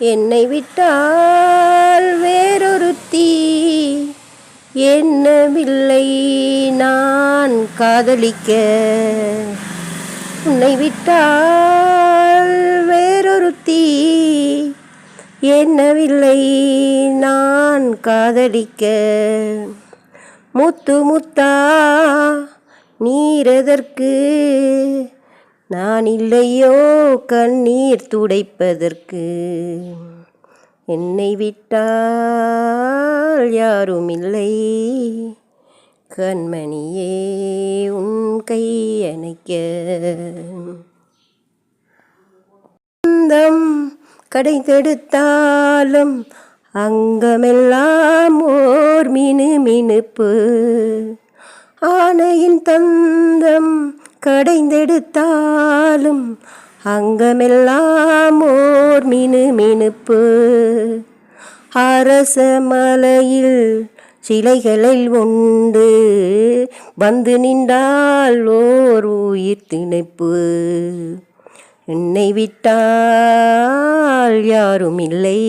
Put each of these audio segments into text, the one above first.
என்னை விட்டால் வேறொருத்தி. என்னவில்லை நான் காதலிக்க. உன்னை விட்டால் வேறொருத்தி. என்னவில்லை நான் காதலிக்க. முத்து முத்தா நீரதற்கு நான் இல்லையோ கண்ணீர் துடைப்பதற்கு. என்னை விட்டால் யாரும் இல்லை கண்மணியே உன் கை அணைக்க. கடை தடுத்தாலும் அங்கமெல்லாம் ஓர் மினு மினுப்பு ஆனையின் தந்தம் கடைந்தெடுத்தாலும் அங்கமெல்லாம் ஓர் மினு மினுப்பு. அரச மலையில் சிலைகளில் உண்டு வந்து நின்றால் ஓர் உயிர் திணைப்பு. என்னை விட்டால் யாரும் இல்லை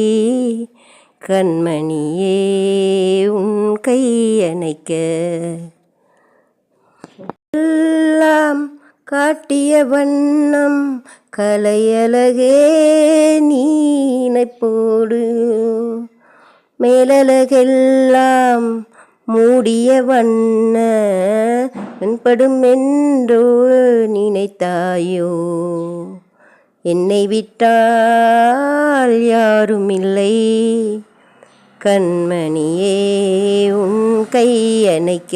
கண்மணியே உன் கையணைக்க அணைக்க எல்லாம் காட்டிய வண்ணம் கலையழகே நீனைப்போடு மேலழகெல்லாம் மூடிய வண்ண வெண்படும் என்றோ நினைத்தாயோ. என்னை விட்டால் யாரும் இல்லை கண்மணியே உன் கை அணைக்க.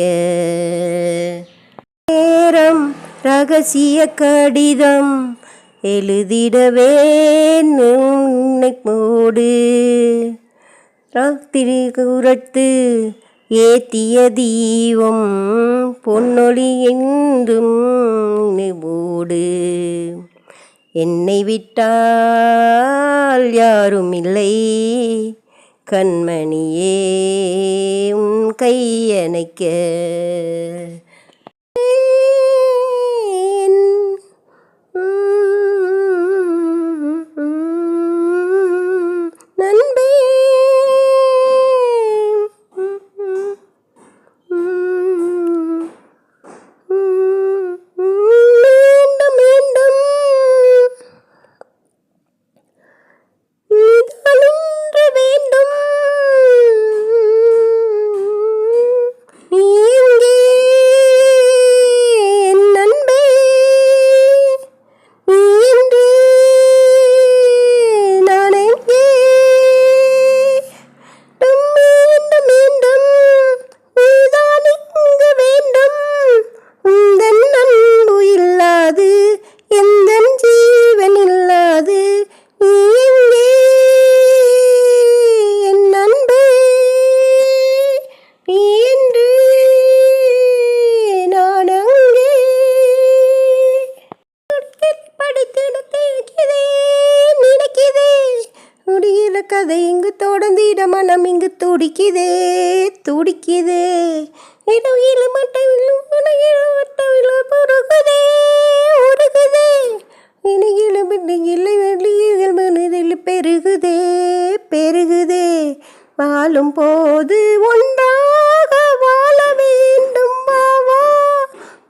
நேரம் ரகசிய கடிதம் எழுதிடவே உன்னை ராத்திரி குரத்து ஏத்திய தீபம் பொன்னொழி என்றும் நினைவோடு என்னை விட்டால் யாரும் இல்லை கண்மணியே உன் கையணைக்க கதை இங்கு தொடர்ந்திட மனம் இங்கு துடிக்குதே துடிக்குதே. இடவில மட்டவிலும் உலகில மட்டவில உருகுதே உருகுதே. இணையில இல்லை வெளியில் மனதில் பெருகுதே பெருகுதே. வாழும் போது ஒன்றாக வாழ வேண்டும் வாவா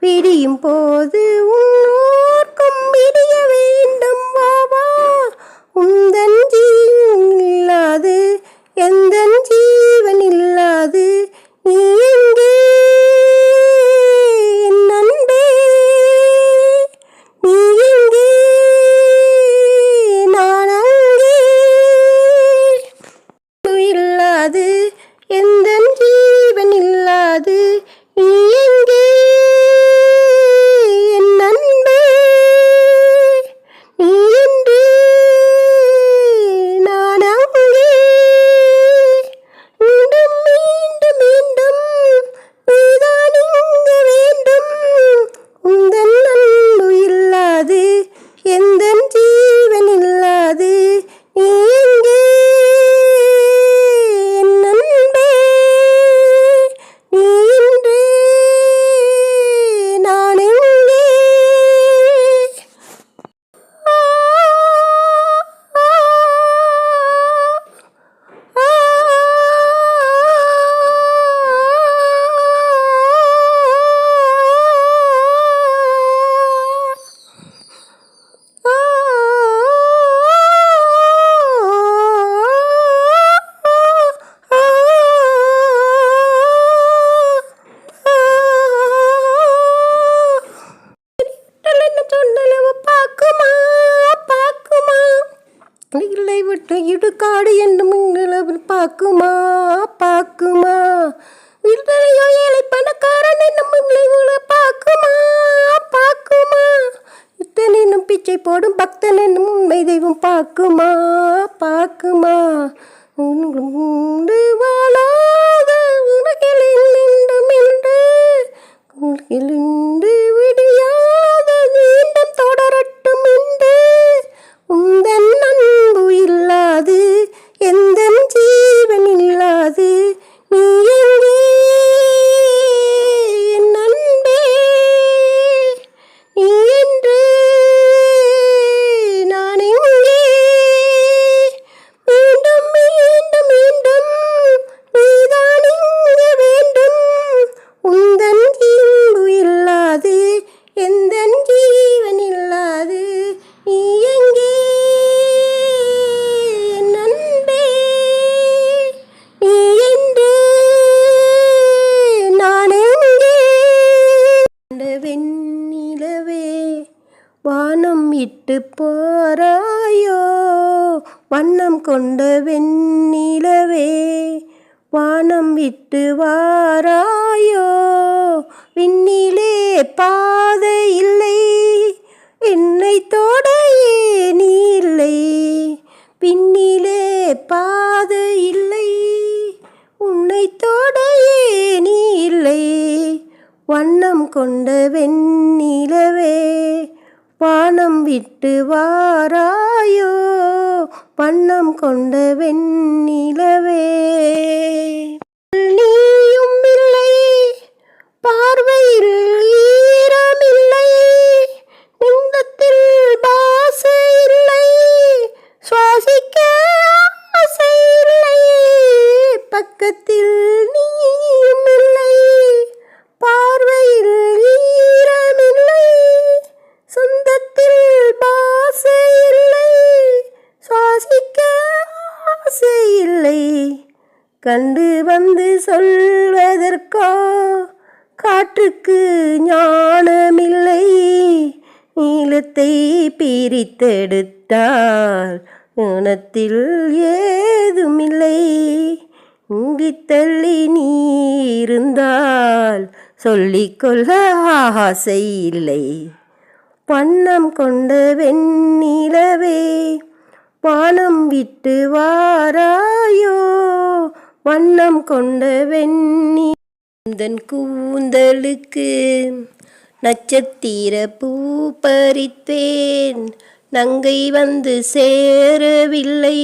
விடியும் போது உன்னோர்க்கும் Yeah. பக்தன் என்னும் உண்மை தெய்வம் பார்க்குமா? பார்க்குமா? விட்டு போறாயோ வண்ணம் கொண்ட வெண்ணிலவே வானம் விட்டு வாராயோ? விண்ணிலே பாதை இல்லை என்னை தோடையே நீ இல்லை. பின்னிலே பாதை இல்லை உன்னை தோடையே நீ இல்லை. வண்ணம் கொண்ட வெண்ணிலவே வானம் விட்டு வாராயோ? வண்ணம் கொண்ட வெண்ணிலவே. நீயும் இல்லை பார்வையில் கண்டு வந்து சொல்வதற்கோ காற்றுக்கு ஞானமில்லை. நீளத்தை பிரித்தெடுத்தால் குணத்தில் ஏதுமில்லை. இங்கு தள்ளி நீ இருந்தால் சொல்லிக்கொள்ள ஆசை இல்லை. வண்ணம் கொண்ட வெண்ணிலவே வானம் விட்டு வாராயோ வண்ணம் கொண்ட வெண்ணி உந்தன் கூந்தலுக்கு நட்சத்திர பூ பறித்தேன். நங்கை வந்து சேரவில்லை.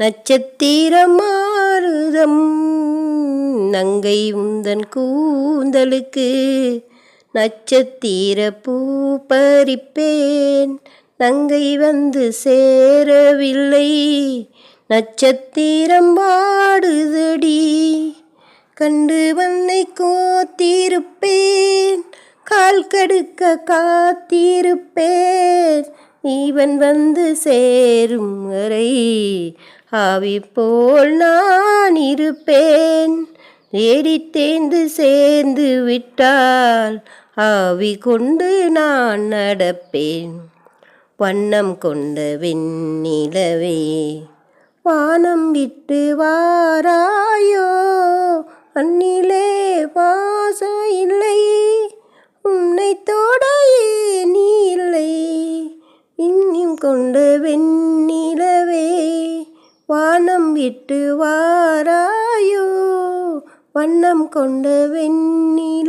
நட்சத்திரம் மாறுதம். நங்கை உந்தன் கூந்தலுக்கு நட்சத்திர பூ பறிப்பேன். நங்கை வந்து சேரவில்லை. நட்சத்திரம் பாடுதடி. கண்டு வன்னை கோத்திருப்பேன். கால் கடுக்க காத்திருப்பேன். இவன் வந்து சேரும் வரை ஆவி போல் நான் இருப்பேன். தேடி தேர்ந்து சேர்ந்து விட்டால் ஆவி கொண்டு நான் நடப்பேன். வண்ணம் கொண்ட வெண்ணிலவே வானம் விட்டு வாராயோ? அந்நிலே வாசம் இல்லை. உன்னை தோடையே நீ இல்லை. இன்னும் கொண்டு வெண்ணிலவே வானம் விட்டு வாராயோ? வண்ணம் கொண்டு வெண்ணி